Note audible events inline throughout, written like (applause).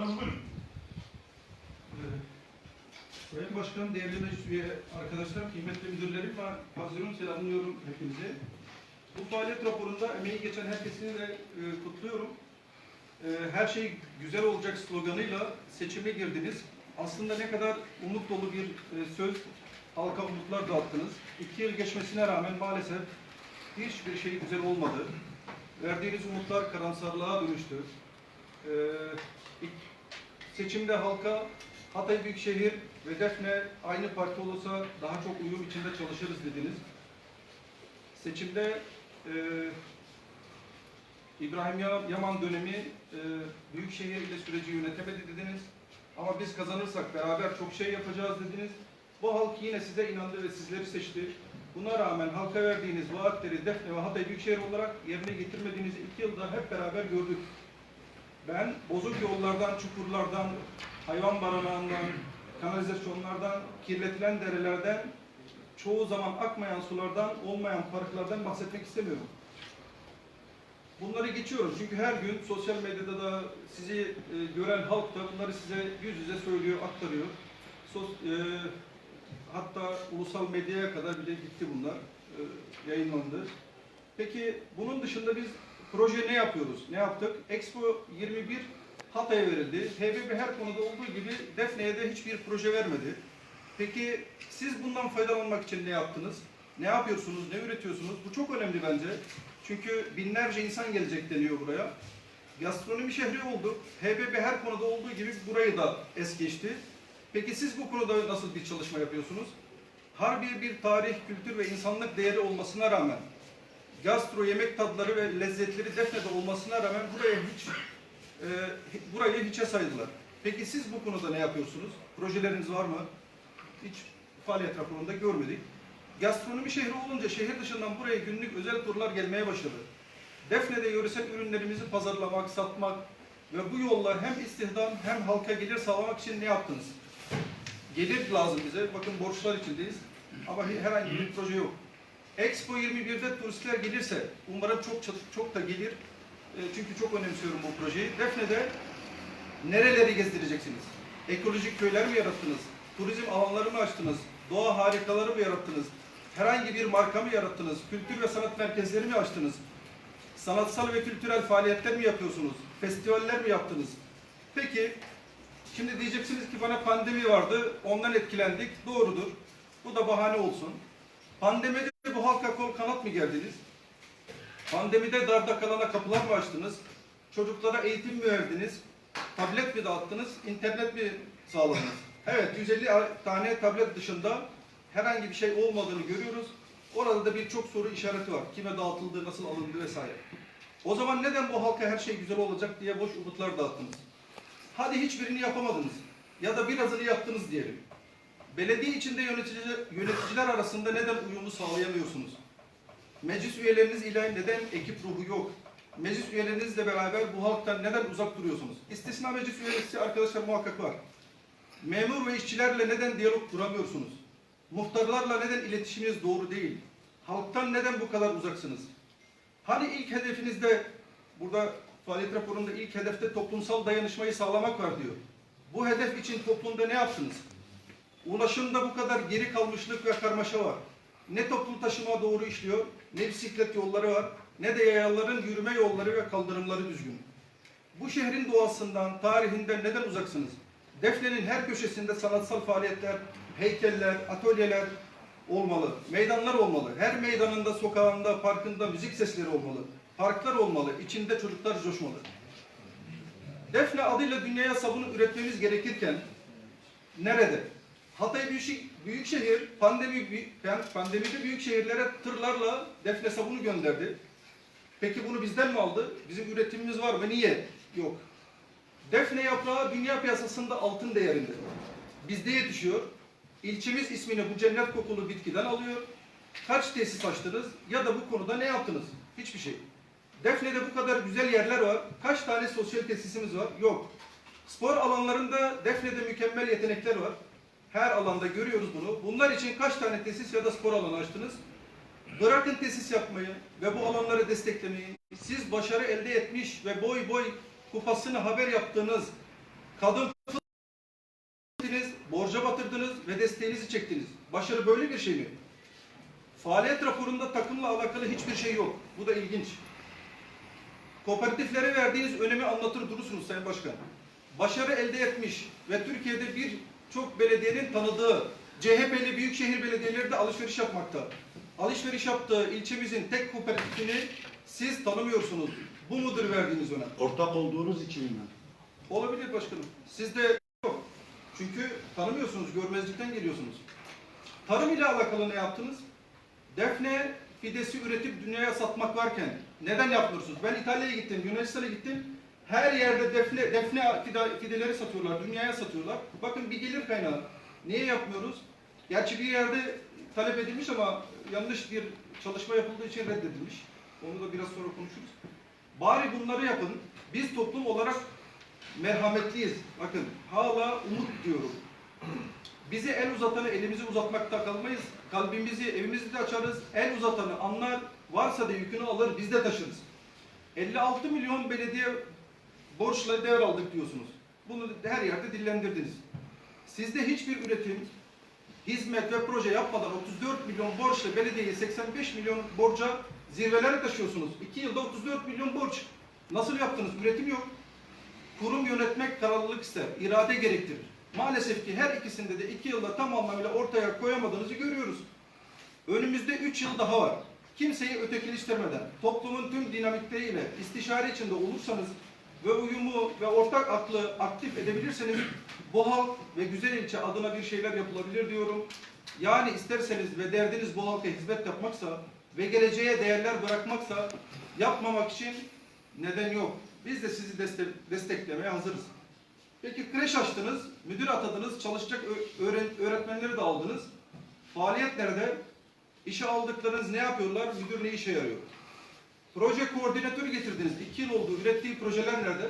Tamam buyurun. Ee, Sayın Başkanım, değerli meclis üye arkadaşlar, kıymetli müdürlerim ve pavyonu selamlıyorum hepinize. Bu faaliyet raporunda emeği geçen herkesini de e, kutluyorum. E, her şey güzel olacak sloganıyla seçime girdiniz. Aslında ne kadar umut dolu bir e, söz, halka umutlar dağıttınız. İki yıl geçmesine rağmen maalesef hiçbir şey güzel olmadı. Verdiğiniz umutlar karamsarlığa dönüştü. E, seçimde halka Hatay Büyükşehir ve Defne aynı parti olursa daha çok uyum içinde çalışırız dediniz. Seçimde e, İbrahim Ya- Yaman dönemi e, Büyükşehir ile süreci yönetemedi dediniz. Ama biz kazanırsak beraber çok şey yapacağız dediniz. Bu halk yine size inandı ve sizleri seçti. Buna rağmen halka verdiğiniz vaatleri Defne ve Hatay Büyükşehir olarak yerine getirmediğinizi iki yılda hep beraber gördük. Ben bozuk yollardan, çukurlardan, hayvan barınağından, kanalizasyonlardan, kirletilen derelerden, çoğu zaman akmayan sulardan, olmayan parklardan bahsetmek istemiyorum. Bunları geçiyorum çünkü her gün sosyal medyada da sizi e, gören halk da bunları size yüz yüze söylüyor, aktarıyor. Sos, e, hatta ulusal medyaya kadar bile gitti bunlar, e, yayınlandı. Peki bunun dışında biz proje ne yapıyoruz? Ne yaptık? Expo 21 Hatay'a verildi. HBB her konuda olduğu gibi Defne'ye de hiçbir proje vermedi. Peki siz bundan faydalanmak için ne yaptınız? Ne yapıyorsunuz? Ne üretiyorsunuz? Bu çok önemli bence. Çünkü binlerce insan gelecek deniyor buraya. Gastronomi şehri oldu. HBB her konuda olduğu gibi burayı da es geçti. Peki siz bu konuda nasıl bir çalışma yapıyorsunuz? Harbiye bir tarih, kültür ve insanlık değeri olmasına rağmen gastro yemek tadları ve lezzetleri Defne'de olmasına rağmen buraya hiç e, burayı hiçe saydılar. Peki siz bu konuda ne yapıyorsunuz? Projeleriniz var mı? Hiç faaliyet raporunda görmedik. Gastronomi şehri olunca şehir dışından buraya günlük özel turlar gelmeye başladı. Defne'de yöresel ürünlerimizi pazarlamak, satmak ve bu yollar hem istihdam hem halka gelir sağlamak için ne yaptınız? Gelir lazım bize. Bakın borçlar içindeyiz. Ama herhangi bir proje yok. Expo 21'de turistler gelirse, umarım çok çok, da gelir. E, çünkü çok önemsiyorum bu projeyi. Defne'de nereleri gezdireceksiniz? Ekolojik köyler mi yarattınız? Turizm alanları mı açtınız? Doğa harikaları mı yarattınız? Herhangi bir marka mı yarattınız? Kültür ve sanat merkezleri mi açtınız? Sanatsal ve kültürel faaliyetler mi yapıyorsunuz? Festivaller mi yaptınız? Peki, şimdi diyeceksiniz ki bana pandemi vardı, ondan etkilendik. Doğrudur. Bu da bahane olsun. Pandemide bu halka kol kanat mı geldiniz? Pandemide darda kalana kapılar mı açtınız? Çocuklara eğitim mi verdiniz? Tablet mi dağıttınız? İnternet mi sağladınız? (laughs) Evet, 150 tane tablet dışında herhangi bir şey olmadığını görüyoruz. Orada da birçok soru işareti var. Kime dağıtıldı, nasıl alındı vesaire. O zaman neden bu halka her şey güzel olacak diye boş umutlar dağıttınız? Hadi hiçbirini yapamadınız. Ya da birazını yaptınız diyelim. Belediye içinde yöneticiler, yöneticiler arasında neden uyumu sağlayamıyorsunuz? Meclis üyeleriniz ile neden ekip ruhu yok? Meclis üyelerinizle beraber bu halktan neden uzak duruyorsunuz? İstisna meclis üyesi arkadaşlar muhakkak var. Memur ve işçilerle neden diyalog kuramıyorsunuz? Muhtarlarla neden iletişiminiz doğru değil? Halktan neden bu kadar uzaksınız? Hani ilk hedefinizde, burada faaliyet raporunda ilk hedefte toplumsal dayanışmayı sağlamak var diyor. Bu hedef için toplumda ne yaptınız? Ulaşımda bu kadar geri kalmışlık ve karmaşa var. Ne toplu taşıma doğru işliyor, ne bisiklet yolları var, ne de yayaların yürüme yolları ve kaldırımları düzgün. Bu şehrin doğasından, tarihinden neden uzaksınız? Defne'nin her köşesinde sanatsal faaliyetler, heykeller, atölyeler olmalı. Meydanlar olmalı. Her meydanında, sokağında, parkında müzik sesleri olmalı. Parklar olmalı. İçinde çocuklar coşmalı. Defne adıyla dünyaya sabunu üretmemiz gerekirken nerede? Hatay Büyük- Büyükşehir pandemi pandemide büyük şehirlere tırlarla defne sabunu gönderdi. Peki bunu bizden mi aldı? Bizim üretimimiz var mı? Niye? Yok. Defne yaprağı dünya piyasasında altın değerinde. Bizde yetişiyor. İlçemiz ismini bu cennet kokulu bitkiden alıyor. Kaç tesis açtınız ya da bu konuda ne yaptınız? Hiçbir şey. Defne'de bu kadar güzel yerler var. Kaç tane sosyal tesisimiz var? Yok. Spor alanlarında Defne'de mükemmel yetenekler var. Her alanda görüyoruz bunu. Bunlar için kaç tane tesis ya da spor alanı açtınız? Bırakın tesis yapmayı ve bu alanları desteklemeyi. Siz başarı elde etmiş ve boy boy kupasını haber yaptığınız Kadın ettiniz, borca batırdınız ve desteğinizi çektiniz. Başarı böyle bir şey mi? Faaliyet raporunda takımla alakalı hiçbir şey yok. Bu da ilginç. Kooperatiflere verdiğiniz önemi anlatır durursunuz Sayın Başkan. Başarı elde etmiş ve Türkiye'de birçok belediyenin tanıdığı CHP'li büyükşehir belediyeleri de alışveriş yapmakta. Alışveriş yaptığı ilçemizin tek kooperatifini siz tanımıyorsunuz. Bu mudur verdiğiniz önem? Ortak olduğunuz için mi? Olabilir başkanım. Sizde yok. Çünkü tanımıyorsunuz, görmezlikten geliyorsunuz. Tarım ile alakalı ne yaptınız? Defne fidesi üretip dünyaya satmak varken neden yapmıyorsunuz? Ben İtalya'ya gittim, Yunanistan'a gittim. Her yerde defne, defne fide- fideleri satıyorlar, dünyaya satıyorlar. Bakın bir gelir kaynağı. Niye yapmıyoruz? Gerçi bir yerde talep edilmiş ama yanlış bir çalışma yapıldığı için reddedilmiş. Onu da biraz sonra konuşuruz. Bari bunları yapın. Biz toplum olarak merhametliyiz. Bakın hala umut diyorum. Bizi el uzatanı elimizi uzatmakta kalmayız. Kalbimizi, evimizi de açarız. El uzatanı anlar, varsa da yükünü alır, biz de taşırız. 56 milyon belediye borçla devraldık diyorsunuz. Bunu her yerde dillendirdiniz. Sizde hiçbir üretim, hizmet ve proje yapmadan 34 milyon borçla belediyeyi 85 milyon borca zirvelere taşıyorsunuz. 2 yılda 34 milyon borç. Nasıl yaptınız? Üretim yok. Kurum yönetmek kararlılık ister, irade gerektirir. Maalesef ki her ikisinde de iki yılda tam anlamıyla ortaya koyamadığınızı görüyoruz. Önümüzde üç yıl daha var. Kimseyi ötekileştirmeden, toplumun tüm dinamikleriyle istişare içinde olursanız ve uyumu ve ortak aklı aktif edebilirseniz bu halk ve güzel ilçe adına bir şeyler yapılabilir diyorum. Yani isterseniz ve derdiniz bu halka hizmet yapmaksa ve geleceğe değerler bırakmaksa yapmamak için neden yok. Biz de sizi deste- desteklemeye hazırız. Peki kreş açtınız, müdür atadınız, çalışacak öğretmenleri de aldınız. Faaliyet nerede? İşe aldıklarınız ne yapıyorlar? Müdür ne işe yarıyor? Proje koordinatörü getirdiniz. İki yıl oldu. Ürettiği projeler nerede?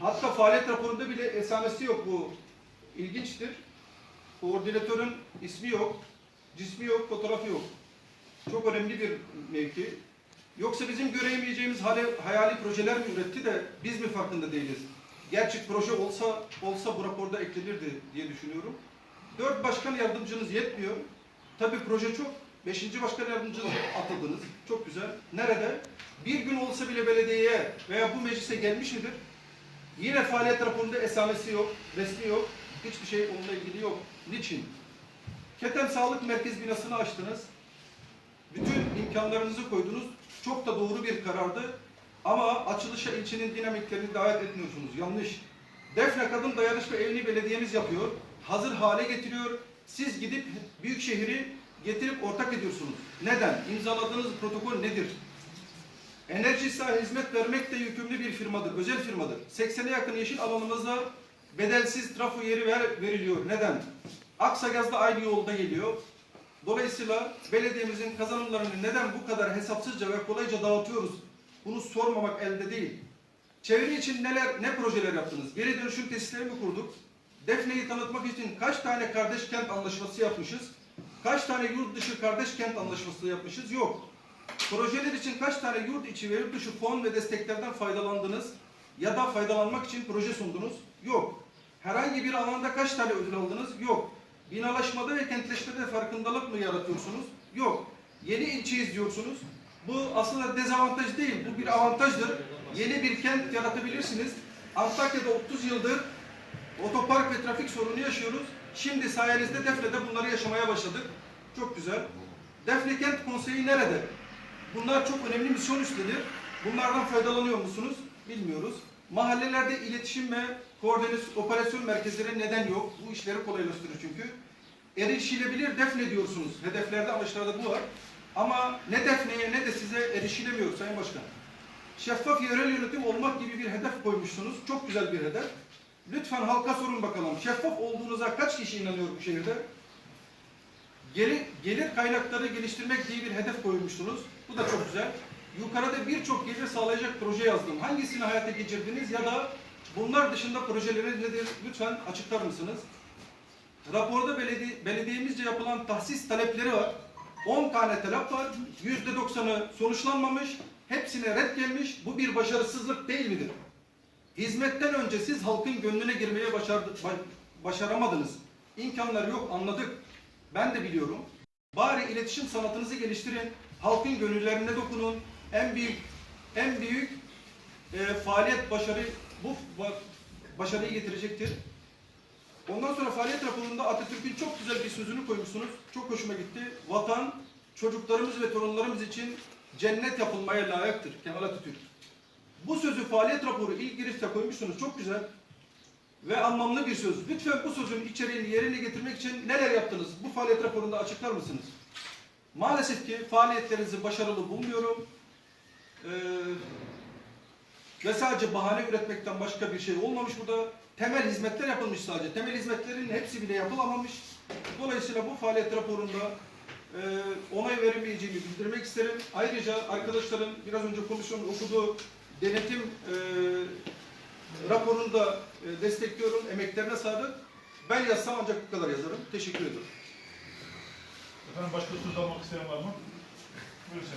Hatta faaliyet raporunda bile esamesi yok bu. İlginçtir. Koordinatörün ismi yok, cismi yok, fotoğrafı yok. Çok önemli bir mevki. Yoksa bizim göremeyeceğimiz hayali projeler mi üretti de biz mi farkında değiliz? Gerçek proje olsa olsa bu raporda eklenirdi diye düşünüyorum. Dört başkan yardımcınız yetmiyor. Tabii proje çok. Beşinci başkan yardımcınızı atadınız. Çok güzel. Nerede? Bir gün olsa bile belediyeye veya bu meclise gelmiş midir? Yine faaliyet raporunda esamesi yok, resmi yok. Hiçbir şey onunla ilgili yok. Niçin? Keten Sağlık Merkez binasını açtınız. Bütün imkanlarınızı koydunuz. Çok da doğru bir karardı. Ama açılışa ilçenin dinamiklerini davet etmiyorsunuz. Yanlış. Defne Kadın Dayanışma Evini belediyemiz yapıyor. Hazır hale getiriyor. Siz gidip büyük şehri getirip ortak ediyorsunuz. Neden? İmzaladığınız protokol nedir? Enerjisa'ya hizmet vermek de yükümlü bir firmadır, özel firmadır. 80'e yakın yeşil alanımızda bedelsiz trafo yeri ver, veriliyor. Neden? Aksagaz da aynı yolda geliyor. Dolayısıyla belediyemizin kazanımlarını neden bu kadar hesapsızca ve kolayca dağıtıyoruz? Bunu sormamak elde değil. Çevre için neler, ne projeler yaptınız? Geri dönüşüm tesisleri mi kurduk? Defne'yi tanıtmak için kaç tane kardeş kent anlaşması yapmışız? Kaç tane yurt dışı kardeş kent anlaşması yapmışız? Yok. Projeler için kaç tane yurt içi ve yurt dışı fon ve desteklerden faydalandınız? Ya da faydalanmak için proje sundunuz? Yok. Herhangi bir alanda kaç tane ödül aldınız? Yok. Binalaşmada ve kentleşmede farkındalık mı yaratıyorsunuz? Yok. Yeni ilçeyiz diyorsunuz. Bu aslında dezavantaj değil, bu bir avantajdır. Yeni bir kent yaratabilirsiniz. Antakya'da 30 yıldır otopark ve trafik sorunu yaşıyoruz. Şimdi sayenizde Defne'de bunları yaşamaya başladık. Çok güzel. Defne Kent Konseyi nerede? Bunlar çok önemli misyon üstlenir. Bunlardan faydalanıyor musunuz? Bilmiyoruz. Mahallelerde iletişim ve koordinasyon operasyon merkezleri neden yok? Bu işleri kolaylaştırır çünkü. Erişilebilir defne diyorsunuz. Hedeflerde amaçlarda bu var. Ama ne defneye ne de size erişilemiyor Sayın Başkan. Şeffaf yerel yönetim olmak gibi bir hedef koymuşsunuz. Çok güzel bir hedef. Lütfen halka sorun bakalım. Şeffaf olduğunuza kaç kişi inanıyor bu şehirde? Gelir, gelir kaynakları geliştirmek diye bir hedef koymuşsunuz. Bu da çok güzel. Yukarıda birçok gelir sağlayacak proje yazdım. Hangisini hayata geçirdiniz ya da bunlar dışında projeleriniz nedir? Lütfen açıklar mısınız? Raporda belediye, belediyemizce yapılan tahsis talepleri var. 10 tane talep var. %90'ı sonuçlanmamış. Hepsine red gelmiş. Bu bir başarısızlık değil midir? Hizmetten önce siz halkın gönlüne girmeye başardı, ba- başaramadınız. İmkanları yok anladık. Ben de biliyorum. Bari iletişim sanatınızı geliştirin. Halkın gönüllerine dokunun. En büyük en büyük e, faaliyet başarı bu ba- başarıyı getirecektir. Ondan sonra faaliyet raporunda Atatürk'ün çok güzel bir sözünü koymuşsunuz. Çok hoşuma gitti. Vatan çocuklarımız ve torunlarımız için cennet yapılmaya layıktır. Kemal Atatürk. Sözü faaliyet raporu ilk girişte koymuşsunuz. Çok güzel ve anlamlı bir söz. Lütfen bu sözün içeriğini yerine getirmek için neler yaptınız? Bu faaliyet raporunda açıklar mısınız? Maalesef ki faaliyetlerinizi başarılı bulmuyorum. Ee, ve sadece bahane üretmekten başka bir şey olmamış burada. Temel hizmetler yapılmış sadece. Temel hizmetlerin hepsi bile yapılamamış. Dolayısıyla bu faaliyet raporunda e, onay verilmeyeceğini bildirmek isterim. Ayrıca arkadaşların biraz önce komisyonun okuduğu denetim e, raporunu da e, destekliyorum. Emeklerine sadık. Ben yazsam ancak bu kadar yazarım. Teşekkür ederim. Efendim başka söz almak isteyen var mı? Buyurun